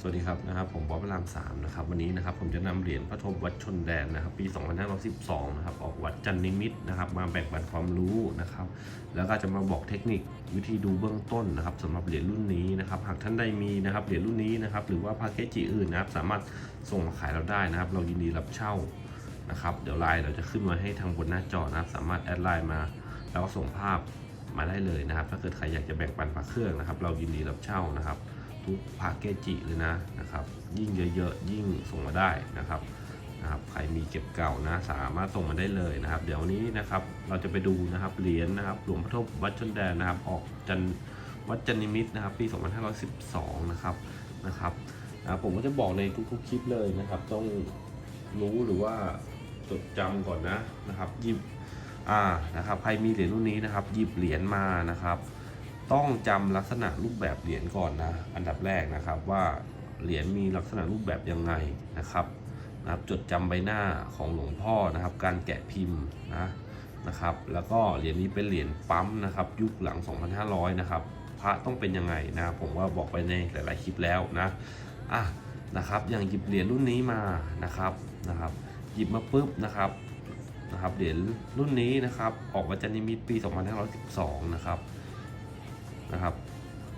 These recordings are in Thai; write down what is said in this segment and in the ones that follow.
สวัสดีครับนะครับผมบ๊อบพระรามสามนะครับวันนี้นะครับผมจะนำเหรียญพระทบวัดชนแดนนะครับปี 2512นะครับออกวัดจันนิมิตนะครับมาแบ่งปันความรู้นะครับแล้วก็จะมาบอกเทคนิควิธีดูเบื้องต้นนะครับสำหรับเหรียญรุ่นนี้นะครับหากท่านใดมีนะครับเหรียญรุ่นนี้นะครับหรือว่าพาเกจจีอื่นนะครับสามารถส่งมาขายเราได้นะครับ เรายินดีรับเช่านะครับเดี๋ยวไลน์เราจะขึ้นมาให้ทางบนหน้าจอนะครับ สามารถแอดไลน์มาแล้วก็ส่งภาพมาได้เลยนะครับ ถ้าเกิดใครอยากจะแบ่งปันพระเครื่องนะครับ เรายินดีรับเช่านะครับ ทุกพาเกจิเลยนะนะครับ ยิ่งเยอะๆยิ่งส่งมาได้นะครับนะครับใครมีเก็บเก่านะสามารถส่งมาได้เลยนะครับ เดี๋ยวนี้นะครับเราจะไปดูนะครับเหรียญนะครับหลวงพ่อทบวัดชนแดนนะครับออกจันวัดจันนิมิตนะครับปี 2512 นะครับนะครับนะครับผมก็จะบอกในทุกๆคลิปเลยนะครับ ต้องรู้หรือว่าจดจำก่อนนะนะครับหยิบอ่านะครับใครมีเหรียญรุ่นนี้นะครับ หยิบเหรียญมานะครับ ต้องจำลักษณะรูปแบบเหรียญก่อนนะ อันดับแรกนะครับว่าเหรียญมีลักษณะรูปแบบยังไงนะครับนะครับ จดจำใบหน้าของหลวงพ่อนะครับ การแกะพิมพ์นะนะครับ แล้วก็เหรียญนี้เป็นเหรียญปั๊มนะครับ ยุคหลัง 2,500 นะครับพระต้องเป็นยังไงนะผมว่าบอกไปในหลายๆคลิปแล้วนะอะนะครับ อย่างหยิบเหรียญรุ่นนี้มานะครับนะครับ หยิบมาปุ๊บนะครับนะครับเหรียญรุ่นนี้นะครับ ออกวัจนิมิตปี 2512 นะครับ นะครับ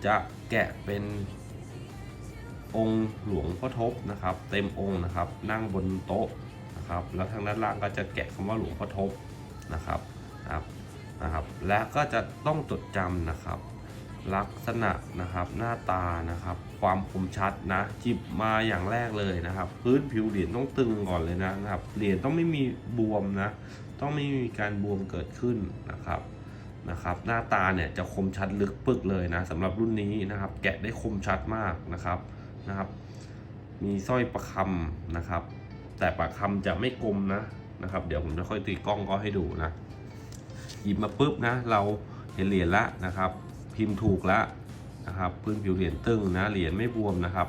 จะแกะเป็นองค์หลวงพ่อทบนะครับ เต็มองค์นะครับ นั่งบนโต๊ะนะครับ แล้วทางด้านล่างก็จะแกะคำว่าหลวงพ่อทบนะครับนะครับนะครับ และก็จะต้องจดจำนะครับ ลักษณะนะครับหน้าตานะครับ ความคมชัดนะจิบมาอย่างแรกเลยนะครับ พื้นผิวเหรียญต้องตึงก่อนเลยนะครับเหรียญต้องไม่มีบวมนะต้องไม่มีการบวมเกิดขึ้นนะครับ นะครับหน้าตาเนี่ยจะคมชัดลึกปึกเลยนะสำหรับรุ่นนี้นะครับ แกะได้คมชัดมากนะครับนะครับ มีสร้อยประคำนะครับ แต่ประคำจะไม่กลมนะนะครับ เดี๋ยวผมจะค่อยตีกล้องก็ให้ดูนะหยิบมาปุ๊บนะเราเห็นเหรียญละนะครับ พิมพ์ถูกแล้วนะครับ พื้นผิวเหรียญตึงนะเหรียญไม่บวมนะครับ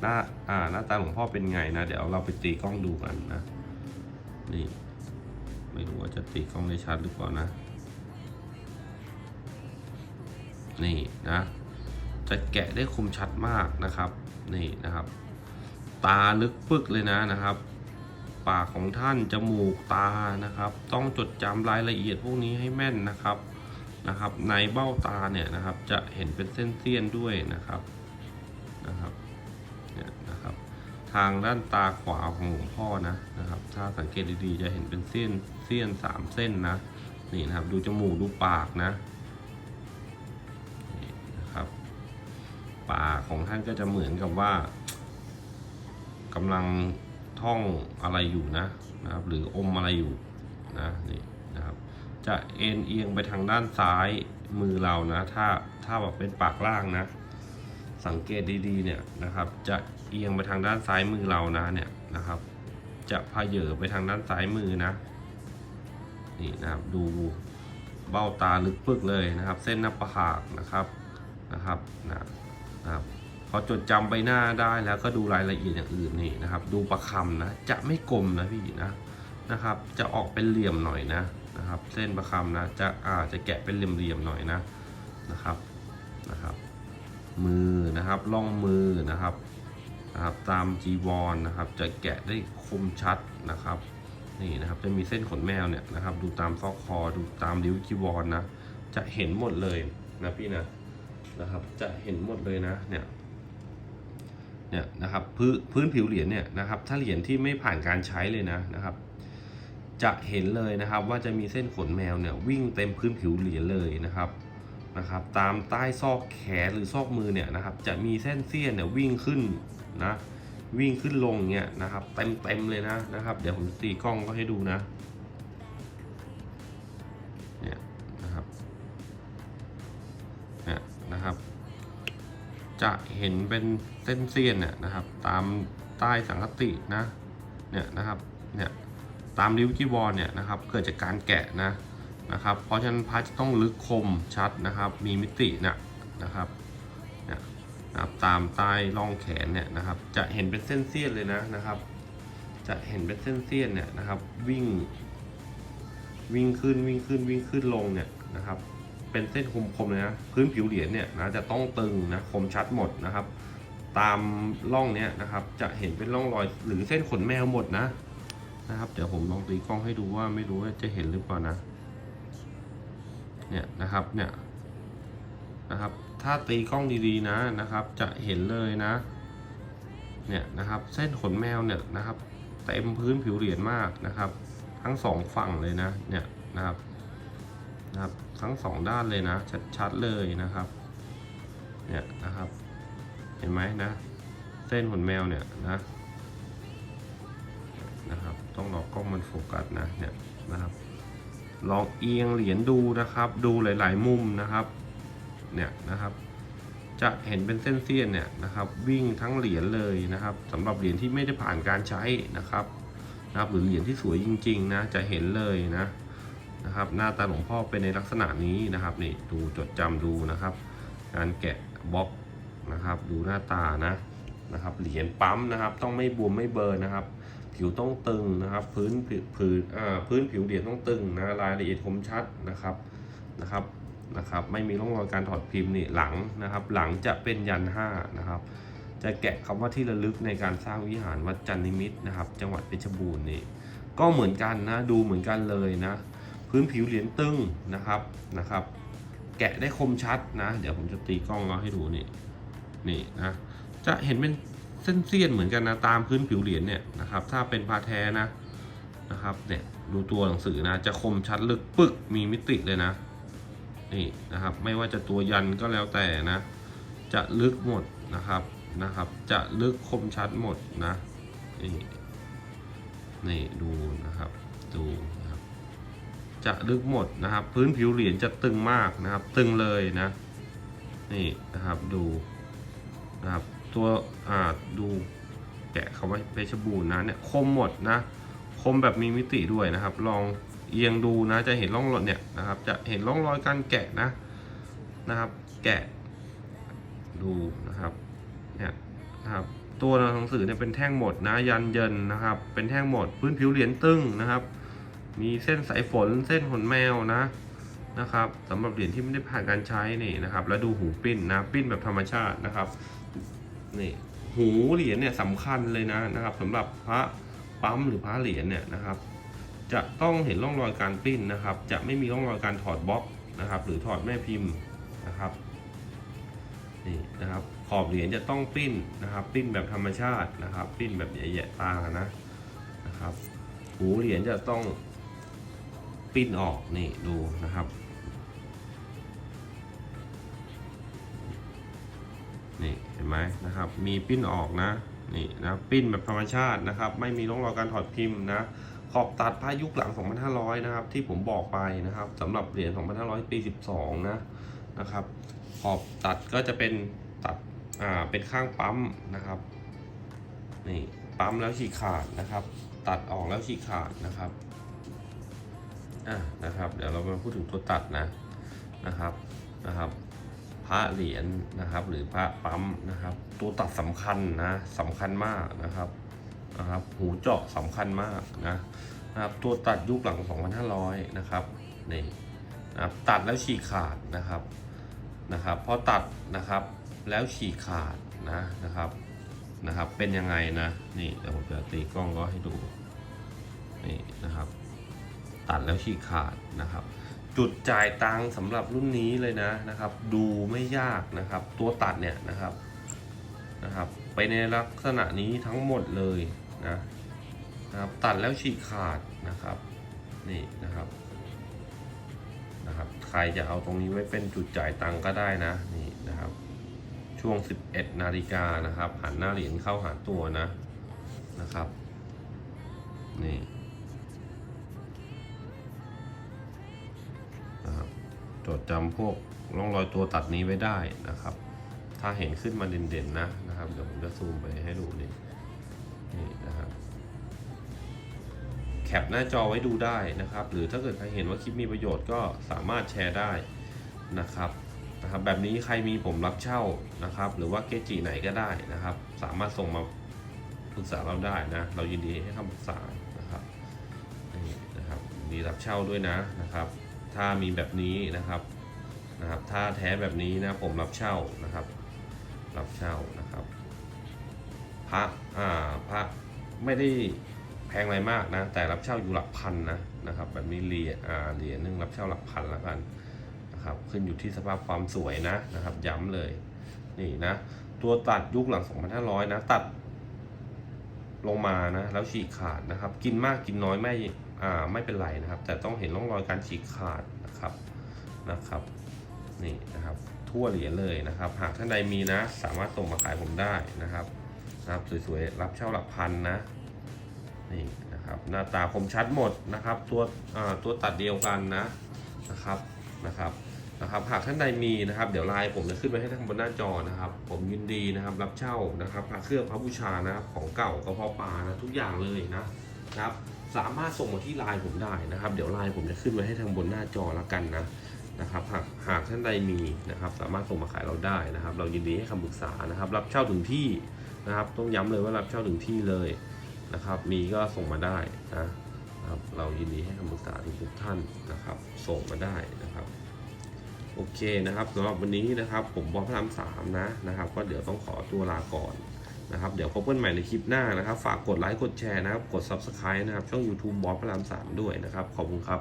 หน้าอ่าหน้าตาหลวงพ่อเป็นไงนะ เดี๋ยวเราไปตีกล้องดูกันนะ นี่ ไม่รู้ว่าจะตีกล้องได้ชัดหรือเปล่านะ นี่นะจะแกะได้คมชัดมากนะครับนี่นะครับ ตาลึกปึกเลยนะนะครับ ปากของท่านจมูกตานะครับ ต้องจดจำรายละเอียดพวกนี้ให้แม่นนะครับนะครับ ในเบ้าตาเนี่ยนะครับ จะเห็นเป็นเส้นเสี้ยนด้วยนะครับนะครับเนี่ยนะครับ ทางด้านตาขวาของหลวงพ่อนะนะครับ ถ้าสังเกตดีๆจะเห็นเป็นเส้นเสี้ยนสามเส้นนะนี่นะครับ ดูจมูกดูปากนะ ปากของท่านก็จะเหมือนกับว่ากำลังท่องอะไรอยู่นะนะครับ หรืออมอะไรอยู่นะนี่นะครับ จะเอ็นเอียงไปทางด้านซ้ายมือเรานะถ้าถ้าแบบเป็นปากล่างนะ สังเกตดีๆเนี่ยนะครับ จะเอียงไปทางด้านซ้ายมือเรานะเนี่ยนะครับ จะพาเหยอไปทางด้านซ้ายมือนะนี่นะครับดูเบ้าตาลึกปึกเลยนะครับ เส้นหน้าผากนะครับนะครับนะ นะครับพอจดจำใบหน้าได้แล้วก็ดูรายละเอียดอย่างอื่นนี่นะครับ ดูประคำนะจะไม่กลมนะพี่นะนะครับ จะออกเป็นเหลี่ยมหน่อยนะนะครับ เส้นประคำนะจะอาจจะแกะเป็นเหลี่ยมๆหน่อยนะนะครับนะครับ มือนะครับล่องมือนะครับนะครับ ตามจีวรนนะครับ จะแกะได้คมชัดนะครับนี่นะครับจะมีเส้นขนแมวเนี่ยนะครับ ดูตามซอกคอดูตามริ้วจีวรนนะจะเห็นหมดเลยนะพี่นะ นะครับ จะเห็นหมดเลยนะเนี่ยเนี่ยนะครับพื้นพื้นผิวเหรียญเนี่ยนะครับถ้าเหรียญที่ไม่ผ่านการใช้เลยนะนะครับ จะเห็นเลยนะครับว่าจะมีเส้นขนแมวเนี่ยวิ่งเต็มพื้นผิวเหรียญเลยนะครับนะครับ ตามใต้ซอกแขนหรือซอกมือเนี่ยนะครับ จะมีเส้นเสี้ยนเนี่ยวิ่งขึ้นนะวิ่งขึ้นลงเนี่ยนะครับ เต็มเต็มเลยนะนะครับ เดี๋ยวผมตีกล้องก็ให้ดูนะ จะเห็นเป็นเส้นเสี้ยนเนี่ยนะครับ ตามใต้สังคตินะเนี่ยนะครับเนี่ยตามริ้วจีวรเนี่ยนะครับ เกิดจากการแกะนะนะครับ เพราะฉะนั้นพระจะต้องลึกคมชัดนะครับ มีมิตินะนะครับเนี่ยนะครับตามใต้ร่องแขนเนี่ยนะครับ จะเห็นเป็นเส้นเสี้ยนเลยนะนะครับ จะเห็นเป็นเส้นเสี้ยนเนี่ยนะครับ วิ่ง วิ่งขึ้นวิ่งขึ้นวิ่งขึ้นลงเนี่ยนะครับ เป็นเส้นคมๆเลยนะ พื้นผิวเหรียญเนี่ยนะจะต้องตึงนะคมชัดหมดนะครับ ตามร่องเนี้ยนะครับ จะเห็นเป็นร่องรอยหรือเส้นขนแมวหมดนะนะครับเดี๋ยวผมลองตีกล้องให้ดูว่าไม่รู้ว่าจะเห็นหรือเปล่านะ เนี่ยนะครับเนี่ยนะครับ ถ้าตีกล้องดีๆนะนะครับ จะเห็นเลยนะ เนี่ยนะครับ เส้นขนแมวเนี่ยนะครับ เต็มพื้นผิวเหรียญมากนะครับ ทั้งสองฝั่งเลยนะ เนี่ยนะครับ นะครับ ทั้งสองด้านเลยนะ ชัดๆเลยนะครับ เนี่ยนะครับ เห็นไหมนะ เส้นขนแมวเนี่ยนะนะครับ ต้องรอกล้องมันโฟกัสนะเนี่ยนะครับ ลองเอียงเหรียญดูนะครับ ดูหลาย ๆ มุมนะครับ เนี่ยนะครับ จะเห็นเป็นเส้นเสี้ยนเนี่ยนะครับ วิ่งทั้งเหรียญเลยนะครับสำหรับเหรียญที่ไม่ได้ผ่านการใช้นะครับนะครับหรือเหรียญที่สวยจริง ๆ นะ จะเห็นเลยนะ นะครับ หน้าตาหลวงพ่อเป็นในลักษณะนี้นะครับนี่ดูจดจำดูนะครับ การแกะบล็อกนะครับ ดูหน้าตานะนะครับเหรียญปั๊มนะครับ ต้องไม่บวมไม่เบิร์นนะครับ ผิวต้องตึงนะครับ พื้นผิวพื้นอ่าพื้นผิวเหรียญต้องตึงนะรายละเอียดคมชัดนะครับนะครับนะครับ ไม่มีร่องรอยการถอดพิมพ์นี่หลังนะครับ หลังจะเป็นยันห้านะครับจะแกะคำว่าที่ระลึกในการสร้างวิหารวัดจันนิมิตนะครับ จังหวัดเพชรบูรณ์นี่ก็เหมือนกันนะ ดูเหมือนกันเลยนะ พื้นผิวเหรียญตึงนะครับนะครับ แกะได้คมชัดนะ เดี๋ยวผมจะตีกล้องแล้วให้ดูนี่นี่นะจะเห็นเป็นเส้นเสี้ยนเหมือนกันนะตามพื้นผิวเหรียญเนี่ยนะครับ ถ้าเป็นพาแท้นะนะครับเนี่ยดูตัวหนังสือนะ จะคมชัดลึกปึกมีมิติเลยนะนี่นะครับ ไม่ว่าจะตัวยันก็แล้วแต่นะ จะลึกหมดนะครับนะครับ จะลึกคมชัดหมดนะนี่นี่ดูนะครับ ดู จะลึกหมดนะครับ พื้นผิวเหรียญจะตึงมากนะครับ ตึงเลยนะนี่นะครับดูนะครับตัวอ่าดูแกะคำว่าเพชรบูรณ์นะเนี่ยคมหมดนะคมแบบมีมิติด้วยนะครับ ลองเอียงดูนะจะเห็นร่องรอยเนี่ยนะครับ จะเห็นร่องรอยการแกะนะนะครับ แกะดูนะครับเนี่ยนะครับตัวหนังสือเนี่ยเป็นแท่งหมดนะยันเยินนะครับ เป็นแท่งหมดพื้นผิวเหรียญตึงนะครับ มีเส้นสายฝนเส้นขนแมวนะนะครับสำหรับเหรียญที่ไม่ได้ผ่านการใช้นี่นะครับ แล้วดูหูปิ้นนะปิ้นแบบธรรมชาตินะครับนี่หูเหรียญเนี่ยสำคัญเลยนะนะครับสำหรับพระปั๊มหรือพระเหรียญเนี่ยนะครับ จะต้องเห็นร่องรอยการปิ้นนะครับ จะไม่มีร่องรอยการถอดบล็อกนะครับ หรือถอดแม่พิมพ์นะครับนี่นะครับขอบเหรียญจะต้องปิ้นนะครับ ปิ้นแบบธรรมชาตินะครับ ปิ้นแบบแย่ๆตานะนะครับ หูเหรียญจะต้อง ปิ้นออกนี่ดูนะครับ นี่เห็นไหมนะครับ มีปิ้นออกนะนี่นะปิ้นแบบธรรมชาตินะครับ ไม่มีร่องรอยการถอดพิมพ์นะขอบตัดพายุคหลัง 2,500 นะครับ ที่ผมบอกไปนะครับสำหรับเหรียญ 2,500 ปี 12 นะนะครับ ขอบตัดก็จะเป็นตัดอ่าเป็นข้างปั๊มนะครับนี่ปั๊มแล้วฉีกขาดนะครับ ตัดออกแล้วฉีกขาดนะครับ อะนะครับ เดี๋ยวเรามาพูดถึงตัวตัดนะนะครับนะครับพระเหรียญนะครับ หรือพระปั๊มนะครับ ตัวตัดสำคัญนะสำคัญมากนะครับนะครับ หูเจาะสำคัญมากนะนะครับ ตัวตัดยุคหลัง 2,500 นะครับนี่นะครับตัดแล้วฉีกขาดนะครับนะครับพอตัดนะครับแล้วฉีกขาดนะนะครับนะครับ เป็นยังไงนะนี่เดี๋ยวผมจะตีกล้องก็ให้ดูนี่นะครับ ตัดแล้วฉีกขาดนะครับ จุดจ่ายตังสำหรับรุ่นนี้เลยนะนะครับ ดูไม่ยากนะครับ ตัวตัดเนี่ยนะครับนะครับ ไปในลักษณะนี้ทั้งหมดเลยนะนะครับตัดแล้วฉีกขาดนะครับนี่นะครับนะครับใครจะเอาตรงนี้ไว้เป็นจุดจ่ายตังก็ได้นะนี่นะครับ ช่วง 11 นาฬิกานะครับหันหน้าเหรียญเข้าหาตัวนะนะครับนี่ จดจำพวกร่องรอยตัวตัดนี้ไว้ได้นะครับ ถ้าเห็นขึ้นมาเด่นๆนะนะครับเดี๋ยวผมจะซูมไปให้ดูนี่นี่นะครับแคปหน้าจอไว้ดูได้นะครับ หรือถ้าเกิดใครเห็นว่าคลิปมีประโยชน์ก็สามารถแชร์ได้นะครับนะครับ แบบนี้ใครมีผมรับเช่านะครับ หรือว่าเกจิไหนก็ได้นะครับ สามารถส่งมาปรึกษาเราได้นะ เรายินดีให้คำปรึกษานะครับนี่นะครับดีรับเช่าด้วยนะนะครับ ถ้ามีแบบนี้นะครับนะครับ ถ้าแท้แบบนี้นะผมรับเช่านะครับ รับเช่านะครับพระอ่าพระไม่ได้แพงอะไรมากนะ แต่รับเช่าอยู่หลักพันนะนะครับ แบบนี้เหรียญอ่าเหรียญนึงรับเช่าหลักพันแล้วกันนะครับ ขึ้นอยู่ที่สภาพความสวยนะนะครับ ย้ำเลยนี่นะ ตัวตัดยุคหลัง 2,500 นะ ตัดลงมานะ แล้วฉีกขาดนะครับ กินมากกินน้อยไม่ ไม่เป็นไรนะครับ แต่ต้องเห็นร่องรอยการฉีกขาดนะครับนะครับนี่นะครับ ทั่วเหรียญเลยนะครับ หากท่านใดมีนะ สามารถส่งมาขายผมได้นะครับนะครับสวยๆรับเช่าหลักพันนะนี่นะครับหน้าตาคมชัดหมดนะครับ ตัวอ่าตัวตัดเดียวกันนะนะครับนะครับนะครับหากท่านใดมีนะครับ เดี๋ยวไลน์ผมจะขึ้นไว้ให้ทางบนหน้าจอนะครับ ผมยินดีนะครับ รับเช่านะครับพระเครื่องพระบูชานะครับของเก่ากระเพาะปลานะทุกอย่างเลยนะนะครับ สามารถส่งมาที่ไลน์ผมได้นะครับ เดี๋ยวไลน์ผมจะขึ้นไว้ให้ทางบนหน้าจอแล้วกันนะนะครับหากหากท่านใดมีนะครับ สามารถส่งมาขายเราได้นะครับ เรายินดีให้คำปรึกษานะครับ รับเช่าถึงที่นะครับ ต้องย้ำเลยว่ารับเช่าถึงที่เลยนะครับ มีก็ส่งมาได้นะครับเรายินดีให้คำปรึกษาทุกท่านนะครับ ส่งมาได้นะครับโอเคนะครับสำหรับวันนี้นะครับ ผมบอสพระรามสามนะนะครับ ก็เดี๋ยวต้องขอตัวลาก่อน นะครับ เดี๋ยวพบกันใหม่ในคลิปหน้านะครับ ฝากกดไลค์กดแชร์นะครับ กด subscribe นะครับ ช่อง YouTube บอสพระรามสามด้วยนะครับ ขอบคุณครับ